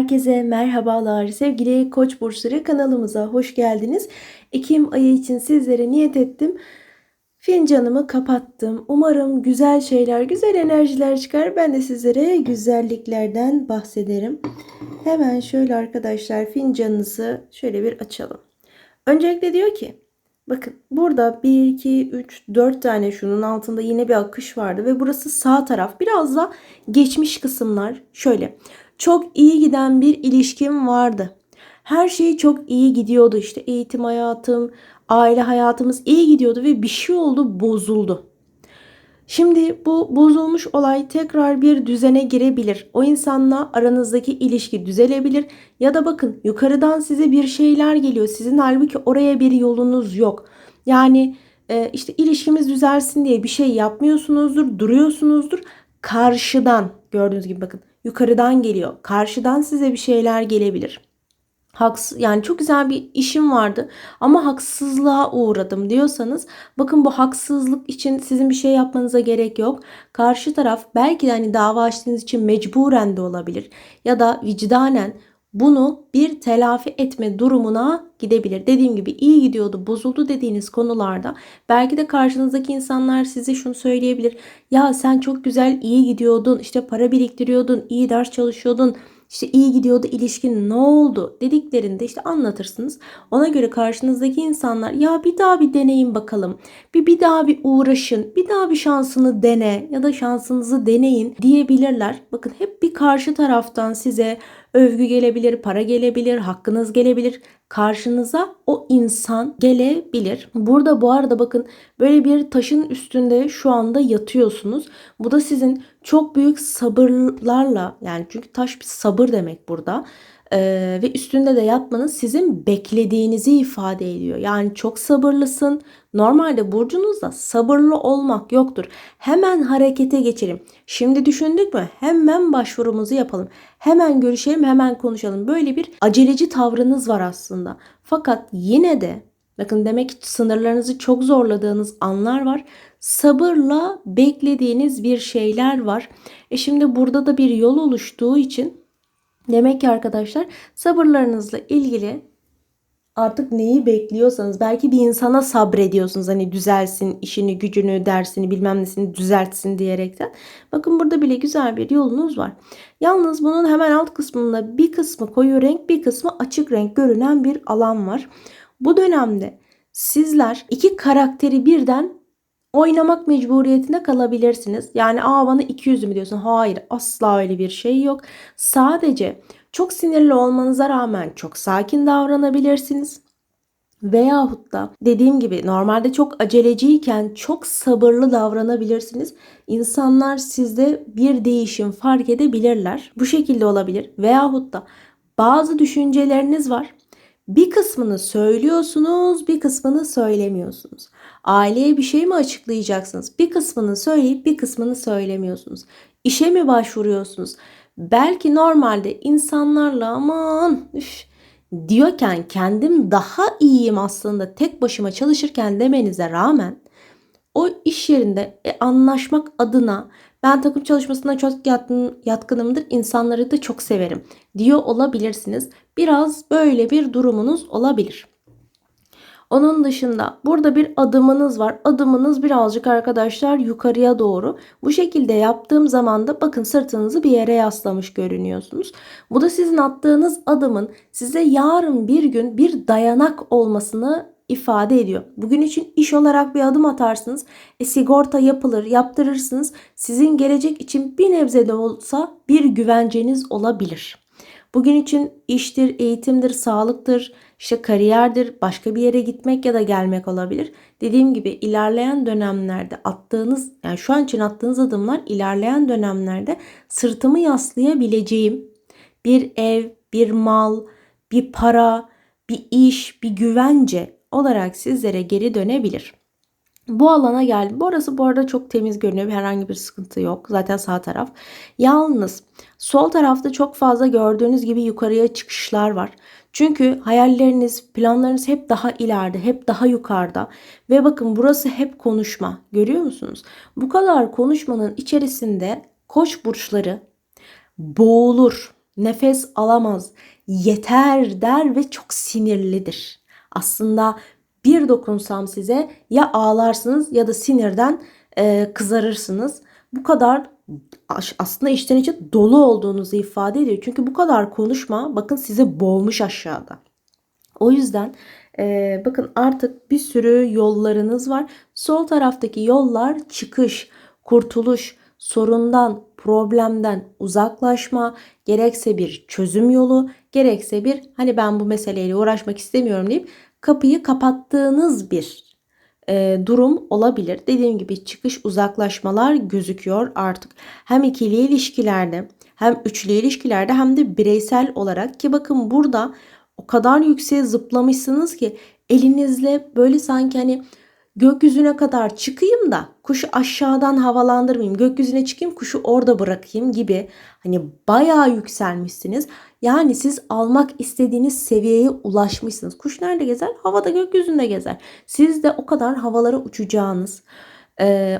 Herkese merhabalar. Sevgili Koç burçları kanalımıza hoş geldiniz. Ekim ayı için sizlere niyet ettim. Fincanımı kapattım. Umarım güzel şeyler, güzel enerjiler çıkar. Ben de sizlere güzelliklerden bahsederim. Hemen şöyle arkadaşlar fincanınızı şöyle bir açalım. Öncelikle diyor ki Bakın burada 1, 2, 3, 4 tane şunun altında yine bir akış vardı ve burası sağ taraf. Biraz da geçmiş kısımlar şöyle. Çok iyi giden bir ilişkim vardı. Her şey çok iyi gidiyordu işte eğitim hayatım, aile hayatımız iyi gidiyordu ve bir şey oldu bozuldu. Şimdi bu bozulmuş olay tekrar bir düzene girebilir. O insanla aranızdaki ilişki düzelebilir. Ya da bakın yukarıdan size bir şeyler geliyor. Sizin halbuki oraya bir yolunuz yok. Yani e, işte ilişkimiz düzelsin diye bir şey yapmıyorsunuzdur, duruyorsunuzdur. Karşıdan gördüğünüz gibi bakın yukarıdan geliyor. Karşıdan size bir şeyler gelebilir. Haks yani çok güzel bir işim vardı ama haksızlığa uğradım diyorsanız bakın bu haksızlık için sizin bir şey yapmanıza gerek yok. Karşı taraf belki de hani dava açtığınız için mecburen de olabilir ya da vicdanen bunu bir telafi etme durumuna gidebilir. Dediğim gibi iyi gidiyordu, bozuldu dediğiniz konularda belki de karşınızdaki insanlar size şunu söyleyebilir. Ya sen çok güzel iyi gidiyordun, işte para biriktiriyordun, iyi ders çalışıyordun işte iyi gidiyordu ilişkin ne oldu dediklerinde işte anlatırsınız. Ona göre karşınızdaki insanlar ya bir daha bir deneyin bakalım. Bir bir daha bir uğraşın. Bir daha bir şansını dene ya da şansınızı deneyin diyebilirler. Bakın hep bir karşı taraftan size övgü gelebilir, para gelebilir, hakkınız gelebilir. Karşınıza o insan gelebilir. Burada bu arada bakın böyle bir taşın üstünde şu anda yatıyorsunuz. Bu da sizin çok büyük sabırlarla yani çünkü taş bir sabır demek burada. Ee, ve üstünde de yatmanız sizin beklediğinizi ifade ediyor. Yani çok sabırlısın. Normalde burcunuzda sabırlı olmak yoktur. Hemen harekete geçelim. Şimdi düşündük mü? Hemen başvurumuzu yapalım. Hemen görüşelim, hemen konuşalım. Böyle bir aceleci tavrınız var aslında. Fakat yine de bakın demek ki sınırlarınızı çok zorladığınız anlar var. Sabırla beklediğiniz bir şeyler var. E şimdi burada da bir yol oluştuğu için Demek ki arkadaşlar sabırlarınızla ilgili artık neyi bekliyorsanız belki bir insana sabrediyorsunuz hani düzelsin işini gücünü dersini bilmem nesini düzeltsin diyerekten. Bakın burada bile güzel bir yolunuz var. Yalnız bunun hemen alt kısmında bir kısmı koyu renk bir kısmı açık renk görünen bir alan var. Bu dönemde sizler iki karakteri birden oynamak mecburiyetinde kalabilirsiniz. Yani aa bana 200 mü diyorsun? Hayır asla öyle bir şey yok. Sadece çok sinirli olmanıza rağmen çok sakin davranabilirsiniz. Veyahut da dediğim gibi normalde çok aceleciyken çok sabırlı davranabilirsiniz. İnsanlar sizde bir değişim fark edebilirler. Bu şekilde olabilir. Veyahut da bazı düşünceleriniz var. Bir kısmını söylüyorsunuz, bir kısmını söylemiyorsunuz. Aileye bir şey mi açıklayacaksınız? Bir kısmını söyleyip bir kısmını söylemiyorsunuz. İşe mi başvuruyorsunuz? Belki normalde insanlarla aman üf, diyorken kendim daha iyiyim aslında tek başıma çalışırken demenize rağmen o iş yerinde e, anlaşmak adına ben takım çalışmasına çok yatkın, yatkınımdır. insanları da çok severim diyor olabilirsiniz. Biraz böyle bir durumunuz olabilir. Onun dışında burada bir adımınız var. Adımınız birazcık arkadaşlar yukarıya doğru. Bu şekilde yaptığım zaman da bakın sırtınızı bir yere yaslamış görünüyorsunuz. Bu da sizin attığınız adımın size yarın bir gün bir dayanak olmasını ifade ediyor. Bugün için iş olarak bir adım atarsınız. E, sigorta yapılır, yaptırırsınız. Sizin gelecek için bir nebze de olsa bir güvenceniz olabilir. Bugün için iştir, eğitimdir, sağlıktır, işte kariyerdir, başka bir yere gitmek ya da gelmek olabilir. Dediğim gibi ilerleyen dönemlerde attığınız yani şu an için attığınız adımlar ilerleyen dönemlerde sırtımı yaslayabileceğim bir ev, bir mal, bir para, bir iş, bir güvence olarak sizlere geri dönebilir. Bu alana geldim. Bu arası bu arada çok temiz görünüyor. Herhangi bir sıkıntı yok. Zaten sağ taraf. Yalnız sol tarafta çok fazla gördüğünüz gibi yukarıya çıkışlar var. Çünkü hayalleriniz, planlarınız hep daha ileride, hep daha yukarıda. Ve bakın burası hep konuşma. Görüyor musunuz? Bu kadar konuşmanın içerisinde koç burçları boğulur. nefes alamaz, yeter der ve çok sinirlidir. Aslında bir dokunsam size ya ağlarsınız ya da sinirden e, kızarırsınız. Bu kadar aslında içten içe dolu olduğunuzu ifade ediyor. Çünkü bu kadar konuşma bakın sizi boğmuş aşağıda. O yüzden e, bakın artık bir sürü yollarınız var. Sol taraftaki yollar çıkış, kurtuluş, sorundan, problemden uzaklaşma, gerekse bir çözüm yolu, gerekse bir hani ben bu meseleyle uğraşmak istemiyorum deyip kapıyı kapattığınız bir e, durum olabilir. Dediğim gibi çıkış uzaklaşmalar gözüküyor artık. Hem ikili ilişkilerde hem üçlü ilişkilerde hem de bireysel olarak ki bakın burada o kadar yükseğe zıplamışsınız ki elinizle böyle sanki hani gökyüzüne kadar çıkayım da kuşu aşağıdan havalandırmayayım. Gökyüzüne çıkayım kuşu orada bırakayım gibi hani bayağı yükselmişsiniz. Yani siz almak istediğiniz seviyeye ulaşmışsınız. Kuş nerede gezer? Havada gökyüzünde gezer. Siz de o kadar havalara uçacağınız,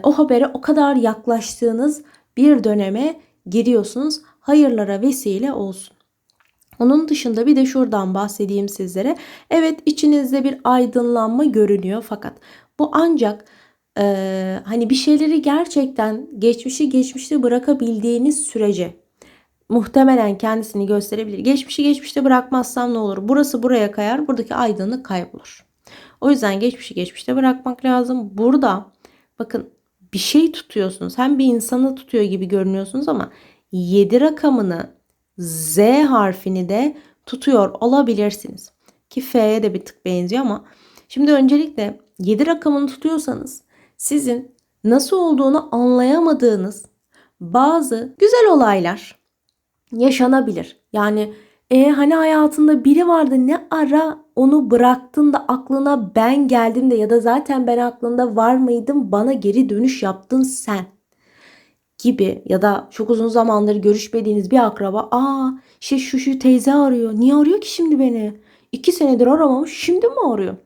o habere o kadar yaklaştığınız bir döneme giriyorsunuz. Hayırlara vesile olsun. Onun dışında bir de şuradan bahsedeyim sizlere. Evet içinizde bir aydınlanma görünüyor fakat bu ancak e, hani bir şeyleri gerçekten geçmişi geçmişte bırakabildiğiniz sürece muhtemelen kendisini gösterebilir. Geçmişi geçmişte bırakmazsam ne olur? Burası buraya kayar. Buradaki aydınlık kaybolur. O yüzden geçmişi geçmişte bırakmak lazım. Burada bakın bir şey tutuyorsunuz. Hem bir insanı tutuyor gibi görünüyorsunuz ama 7 rakamını Z harfini de tutuyor olabilirsiniz. Ki F'ye de bir tık benziyor ama şimdi öncelikle 7 rakamını tutuyorsanız sizin nasıl olduğunu anlayamadığınız bazı güzel olaylar yaşanabilir. Yani e hani hayatında biri vardı ne ara onu bıraktın da aklına ben geldim de ya da zaten ben aklında var mıydım bana geri dönüş yaptın sen gibi ya da çok uzun zamandır görüşmediğiniz bir akraba aa işte şu şu teyze arıyor. Niye arıyor ki şimdi beni? İki senedir aramamış şimdi mi arıyor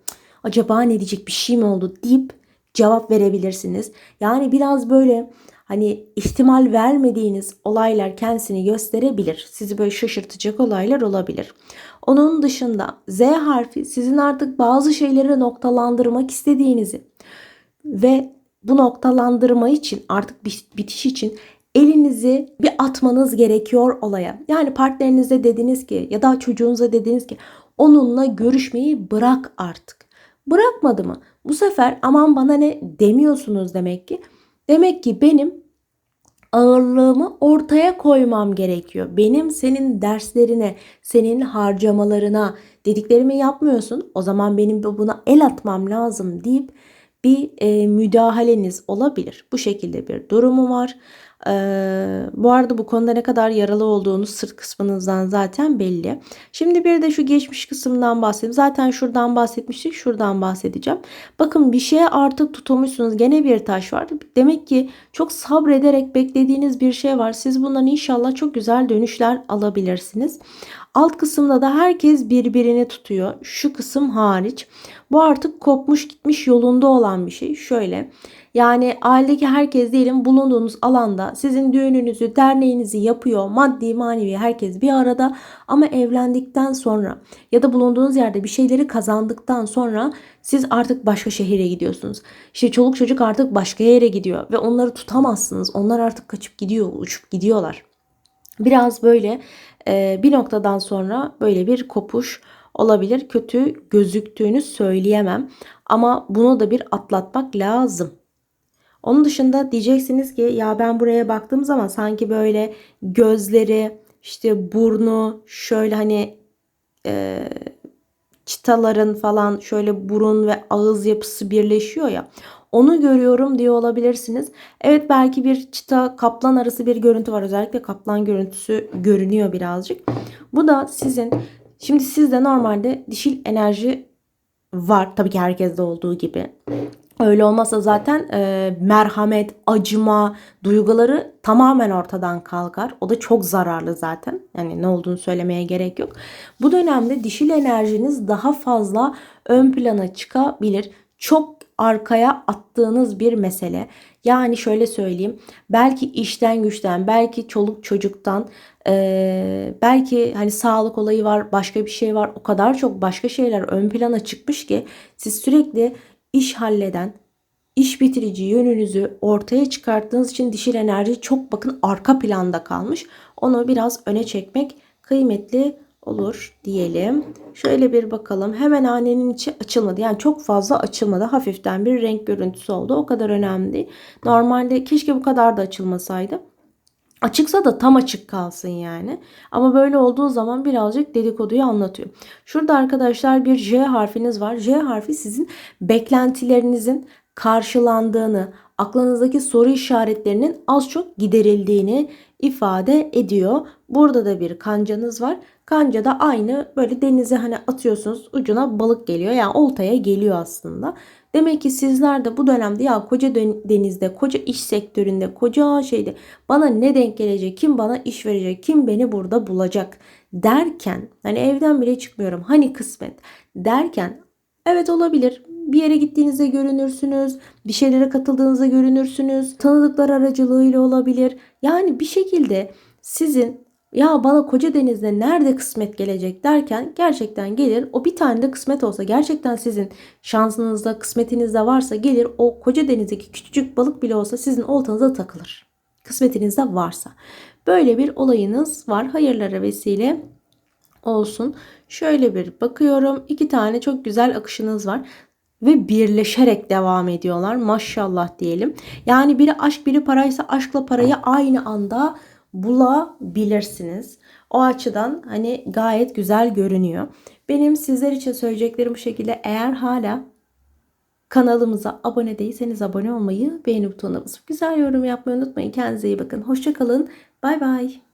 acaba ne diyecek bir şey mi oldu deyip cevap verebilirsiniz yani biraz böyle hani ihtimal vermediğiniz olaylar kendisini gösterebilir. Sizi böyle şaşırtacak olaylar olabilir. Onun dışında Z harfi sizin artık bazı şeyleri noktalandırmak istediğinizi ve bu noktalandırma için artık bitiş için elinizi bir atmanız gerekiyor olaya. Yani partnerinize dediniz ki ya da çocuğunuza dediniz ki onunla görüşmeyi bırak artık. Bırakmadı mı? Bu sefer aman bana ne demiyorsunuz demek ki. Demek ki benim ağırlığımı ortaya koymam gerekiyor. Benim senin derslerine, senin harcamalarına dediklerimi yapmıyorsun. O zaman benim buna el atmam lazım deyip bir e, müdahaleniz olabilir. Bu şekilde bir durumu var. Ee, bu arada bu konuda ne kadar yaralı olduğunuz sırt kısmınızdan zaten belli. Şimdi bir de şu geçmiş kısımdan bahsedeyim. Zaten şuradan bahsetmiştik. Şuradan bahsedeceğim. Bakın bir şeye artık tutulmuşsunuz. Gene bir taş var. Demek ki çok sabrederek beklediğiniz bir şey var. Siz bundan inşallah çok güzel dönüşler alabilirsiniz. Alt kısımda da herkes birbirini tutuyor. Şu kısım hariç. Bu artık kopmuş gitmiş yolunda olan bir şey. Şöyle yani ailedeki herkes diyelim bulunduğunuz alanda sizin düğününüzü, derneğinizi yapıyor. Maddi, manevi herkes bir arada ama evlendikten sonra ya da bulunduğunuz yerde bir şeyleri kazandıktan sonra siz artık başka şehire gidiyorsunuz. İşte çoluk çocuk artık başka yere gidiyor ve onları tutamazsınız. Onlar artık kaçıp gidiyor, uçup gidiyorlar. Biraz böyle e, bir noktadan sonra böyle bir kopuş olabilir. Kötü gözüktüğünü söyleyemem ama bunu da bir atlatmak lazım. Onun dışında diyeceksiniz ki ya ben buraya baktığım zaman sanki böyle gözleri işte burnu şöyle hani e, çitaların falan şöyle burun ve ağız yapısı birleşiyor ya. Onu görüyorum diye olabilirsiniz. Evet belki bir çita kaplan arası bir görüntü var. Özellikle kaplan görüntüsü görünüyor birazcık. Bu da sizin şimdi sizde normalde dişil enerji var. Tabii ki herkeste olduğu gibi. Öyle olmasa zaten e, merhamet, acıma duyguları tamamen ortadan kalkar. O da çok zararlı zaten. Yani ne olduğunu söylemeye gerek yok. Bu dönemde dişil enerjiniz daha fazla ön plana çıkabilir. Çok arkaya attığınız bir mesele. Yani şöyle söyleyeyim. Belki işten güçten, belki çoluk çocuktan, eee, belki hani sağlık olayı var, başka bir şey var. O kadar çok başka şeyler ön plana çıkmış ki siz sürekli iş halleden, iş bitirici yönünüzü ortaya çıkarttığınız için dişil enerji çok bakın arka planda kalmış. Onu biraz öne çekmek kıymetli olur diyelim. Şöyle bir bakalım. Hemen hanenin içi açılmadı. Yani çok fazla açılmadı. Hafiften bir renk görüntüsü oldu. O kadar önemli. Normalde keşke bu kadar da açılmasaydı. Açıksa da tam açık kalsın yani. Ama böyle olduğu zaman birazcık dedikoduyu anlatıyor. Şurada arkadaşlar bir J harfiniz var. J harfi sizin beklentilerinizin karşılandığını, aklınızdaki soru işaretlerinin az çok giderildiğini ifade ediyor. Burada da bir kancanız var. Kanca da aynı böyle denize hani atıyorsunuz ucuna balık geliyor. Yani oltaya geliyor aslında. Demek ki sizler de bu dönemde ya koca denizde, koca iş sektöründe, koca şeyde bana ne denk gelecek, kim bana iş verecek, kim beni burada bulacak derken hani evden bile çıkmıyorum hani kısmet derken evet olabilir bir yere gittiğinizde görünürsünüz, bir şeylere katıldığınızda görünürsünüz, tanıdıklar aracılığıyla olabilir. Yani bir şekilde sizin ya bana koca denizde nerede kısmet gelecek derken gerçekten gelir. O bir tane de kısmet olsa gerçekten sizin şansınızda, kısmetinizde varsa gelir o koca denizdeki küçücük balık bile olsa sizin oltanıza takılır. Kısmetinizde varsa. Böyle bir olayınız var. Hayırlara vesile olsun. Şöyle bir bakıyorum. İki tane çok güzel akışınız var ve birleşerek devam ediyorlar. Maşallah diyelim. Yani biri aşk biri paraysa aşkla parayı aynı anda bulabilirsiniz. O açıdan hani gayet güzel görünüyor. Benim sizler için söyleyeceklerim bu şekilde. Eğer hala kanalımıza abone değilseniz abone olmayı, beğeni butonuna basıp güzel yorum yapmayı unutmayın. Kendinize iyi bakın. Hoşçakalın. Bay bay.